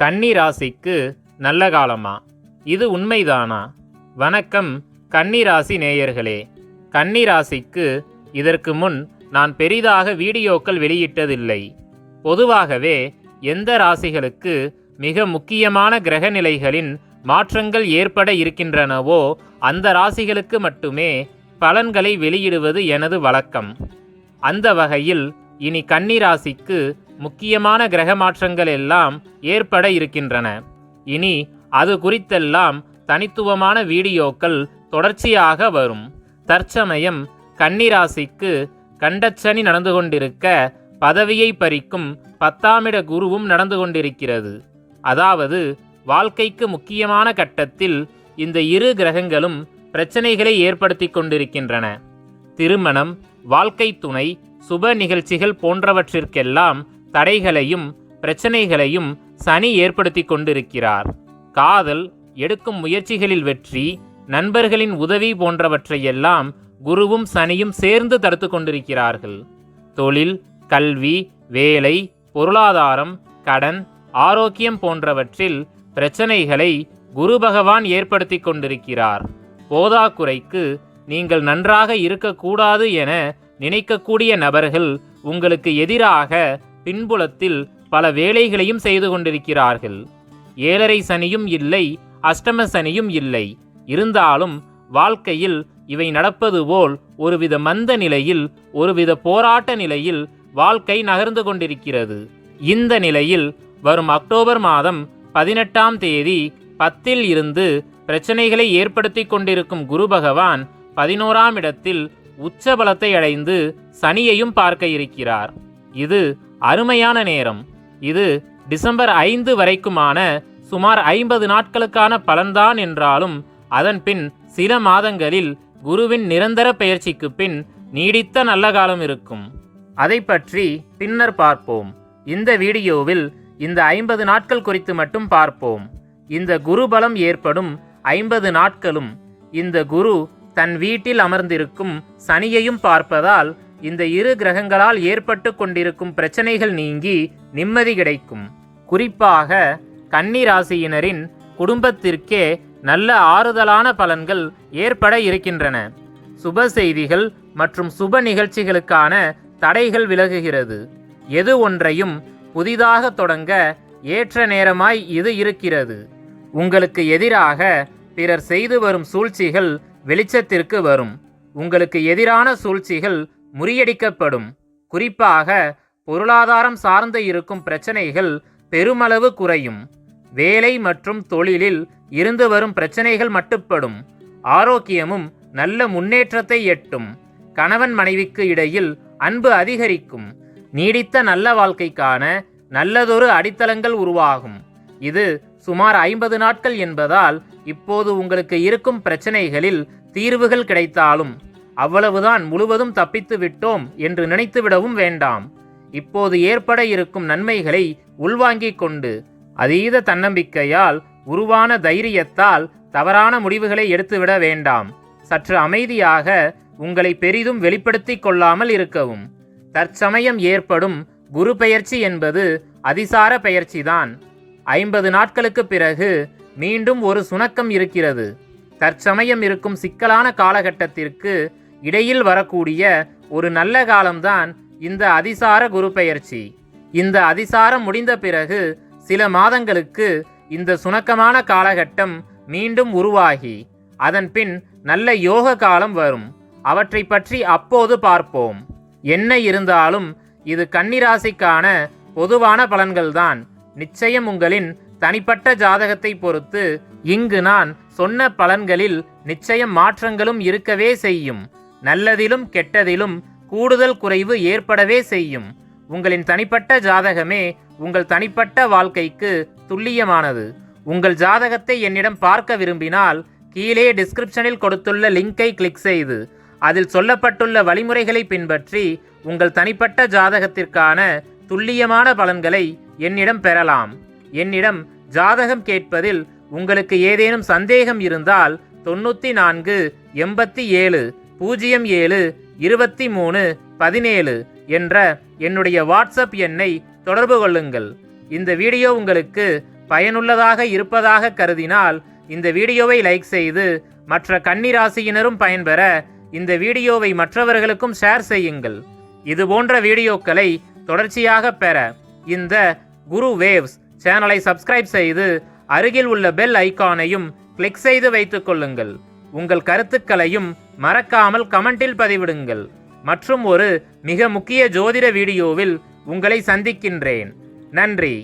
கன்னி ராசிக்கு நல்ல காலமா? இது உண்மைதானா? வணக்கம் கன்னி ராசி நேயர்களே. கன்னி ராசிக்கு இதற்கு முன் நான் பெரிதாக வீடியோக்கள் வெளியிட்டதில்லை. பொதுவாகவே எந்த ராசிகளுக்கு மிக முக்கியமான கிரக நிலைகளின் மாற்றங்கள் ஏற்பட இருக்கின்றனவோ அந்த ராசிகளுக்கு மட்டுமே பலன்களை வெளியிடுவது எனது வழக்கம். அந்த வகையில் இனி கன்னி ராசிக்கு முக்கியமான கிரக மாற்றங்கள் எல்லாம் ஏற்பட இருக்கின்றன. இனி அது குறித்தெல்லாம் தனித்துவமான வீடியோக்கள் தொடர்ச்சியாக வரும். தற்சமயம் கன்னிராசிக்கு கண்டச்சனி நடந்து கொண்டிருக்க பதவியை பறிக்கும் பத்தாமிட குருவும் நடந்து கொண்டிருக்கிறது. அதாவது வாழ்க்கைக்கு முக்கியமான கட்டத்தில் இந்த இரு கிரகங்களும் பிரச்சனைகளை ஏற்படுத்தி கொண்டிருக்கின்றன. திருமணம் வாழ்க்கை துணை சுப நிகழ்ச்சிகள் போன்றவற்றிற்கெல்லாம் தடைகளையும் பிரச்சனைகளையும் சனி ஏற்படுத்தி கொண்டிருக்கிறார். காதல் எடுக்கும் முயற்சிகளில் வெற்றி நண்பர்களின் உதவி போன்றவற்றையெல்லாம் குருவும் சனியும் சேர்ந்து தடுத்து கொண்டிருக்கிறார்கள். தொழில் கல்வி வேலை பொருளாதாரம் கடன் ஆரோக்கியம் போன்றவற்றில் பிரச்சனைகளை குரு பகவான் ஏற்படுத்தி கொண்டிருக்கிறார். போதாக்குறைக்கு நீங்கள் நன்றாக இருக்கக்கூடாது என நினைக்கக்கூடிய நபர்கள் உங்களுக்கு எதிராக பின்புலத்தில் பல வேலைகளையும் செய்து கொண்டிருக்கிறார்கள். ஏழரை சனியும் இல்லை அஷ்டம சனியும் இல்லை. இருந்தாலும் வாழ்க்கையில் இவை நடப்பது போல் ஒருவித மந்த நிலையில் ஒருவித போராட்ட நிலையில் வாழ்க்கை நகர்ந்து கொண்டிருக்கிறது. இந்த நிலையில் வரும் அக்டோபர் மாதம் பதினெட்டாம் தேதி பத்தில் இருந்து பிரச்சனைகளை ஏற்படுத்தி கொண்டிருக்கும் குரு பகவான் பதினோராம் இடத்தில் உச்ச பலத்தை அடைந்து சனியையும் பார்க்க இருக்கிறார். இது அருமையான நேரம். இது டிசம்பர் ஐந்து வரைக்குமான சுமார் ஐம்பது நாட்களுக்கான பலன்தான் என்றாலும் அதன் பின் சில மாதங்களில் குருவின் நிரந்தர பயிற்சிக்கு பின் நீடித்த நல்ல காலம் இருக்கும். அதை பற்றி பின்னர் பார்ப்போம். இந்த வீடியோவில் இந்த ஐம்பது நாட்கள் குறித்து மட்டும் பார்ப்போம். இந்த குரு பலம் ஏற்படும் ஐம்பது நாட்களும் இந்த குரு தன் வீட்டில் அமர்ந்திருக்கும் சனியையும் பார்ப்பதால் இந்த இரு கிரகங்களால் ஏற்பட்டு கொண்டிருக்கும் பிரச்சனைகள் நீங்கி நிம்மதி கிடைக்கும். குறிப்பாக கன்னி ராசியினரின் குடும்பத்திற்கே நல்ல ஆறுதலான பலன்கள் ஏற்பட இருக்கின்றன. சுப செய்திகள் மற்றும் சுப நிகழ்ச்சிகளுக்கான தடைகள் விலகுகிறது. எது ஒன்றையும் புதிதாக தொடங்க ஏற்ற நேரமாய் இது இருக்கிறது. உங்களுக்கு எதிராக பிறர் செய்து வரும் சூழ்ச்சிகள் வெளிச்சத்திற்கு வரும். உங்களுக்கு எதிரான சூழ்ச்சிகள் முறியடிக்கப்படும். குறிப்பாக பொருளாதாரம் சார்ந்து இருக்கும் பிரச்சனைகள் பெருமளவு குறையும். வேலை மற்றும் தொழிலில் இருந்து வரும் பிரச்சனைகள் மட்டுப்படும். ஆரோக்கியமும் நல்ல முன்னேற்றத்தை எட்டும். கணவன் மனைவிக்கு இடையில் அன்பு அதிகரிக்கும். நீடித்த நல்ல வாழ்க்கைக்கான நல்லதொரு அடித்தளங்கள் உருவாகும். இது சுமார் ஐம்பது நாட்கள் என்பதால் இப்போது உங்களுக்கு இருக்கும் பிரச்சனைகளில் தீர்வுகள் கிடைத்தாலும் அவ்வளவுதான் முழுவதும் தப்பித்து விட்டோம் என்று நினைத்துவிடவும் வேண்டாம். இப்போது ஏற்பட இருக்கும் நன்மைகளை உள்வாங்கிக் கொண்டு அதீத தன்னம்பிக்கையால் உருவான தைரியத்தால் தவறான முடிவுகளை எடுத்துவிட வேண்டாம். சற்று அமைதியாக உங்களை பெரிதும் வெளிப்படுத்திக் கொள்ளாமல் இருக்கவும். தற்சமயம் ஏற்படும் குரு பெயர்ச்சி என்பது அதிசார பெயர்ச்சிதான். ஐம்பது நாட்களுக்கு பிறகு மீண்டும் ஒரு சுணக்கம் இருக்கிறது. தற்சமயம் இருக்கும் சிக்கலான காலகட்டத்திற்கு இடையில் வரக்கூடிய ஒரு நல்ல காலம்தான் இந்த அதிசார குரு பெயர்ச்சி. இந்த அதிசாரம் முடிந்த பிறகு சில மாதங்களுக்கு இந்த சுணக்கமான காலகட்டம் மீண்டும் உருவாகி அதன் பின் நல்ல யோக காலம் வரும். அவற்றை பற்றி அப்போது பார்ப்போம். என்ன இருந்தாலும் இது கன்னிராசிக்கான பொதுவான பலன்கள்தான். நிச்சயம் உங்களின் தனிப்பட்ட ஜாதகத்தை பொறுத்து இங்கு நான் சொன்ன பலன்களில் நிச்சயம் மாற்றங்களும் இருக்கவே செய்யும். நல்லதிலும் கெட்டதிலும் கூடுதல் குறைவு ஏற்படவே செய்யும். உங்களின் தனிப்பட்ட ஜாதகமே உங்கள் தனிப்பட்ட வாழ்க்கைக்கு துல்லியமானது. உங்கள் ஜாதகத்தை என்னிடம் பார்க்க விரும்பினால் கீழே டிஸ்கிரிப்ஷனில் கொடுத்துள்ள லிங்கை கிளிக் செய்து அதில் சொல்லப்பட்டுள்ள வழிமுறைகளை பின்பற்றி உங்கள் தனிப்பட்ட ஜாதகத்திற்கான துல்லியமான பலன்களை என்னிடம் பெறலாம். என்னிடம் ஜாதகம் கேட்பதில் உங்களுக்கு ஏதேனும் சந்தேகம் இருந்தால் தொண்ணூற்றி நான்கு எண்பத்தி ஏழு பூஜ்ஜியம் ஏழு இருபத்தி மூணு பதினேழு என்ற என்னுடைய வாட்ஸ்அப் எண்ணை தொடர்பு கொள்ளுங்கள். இந்த வீடியோ உங்களுக்கு பயனுள்ளதாக இருப்பதாக கருதினால் இந்த வீடியோவை லைக் செய்து மற்ற கன்னிராசியினரும் பயன்பெற இந்த வீடியோவை மற்றவர்களுக்கும் ஷேர் செய்யுங்கள். இது போன்ற வீடியோக்களை தொடர்ச்சியாக பெற இந்த குரு வேவ்ஸ் சேனலை சப்ஸ்கிரைப் செய்து அருகில் உள்ள பெல் ஐகானையும் கிளிக் செய்து வைத்துக் கொள்ளுங்கள். உங்கள் கருத்துக்களையும் மறக்காமல் கமெண்டில் பதிவிடுங்கள். மற்றும் ஒரு மிக முக்கிய ஜோதிட வீடியோவில் உங்களை சந்திக்கின்றேன். நன்றி.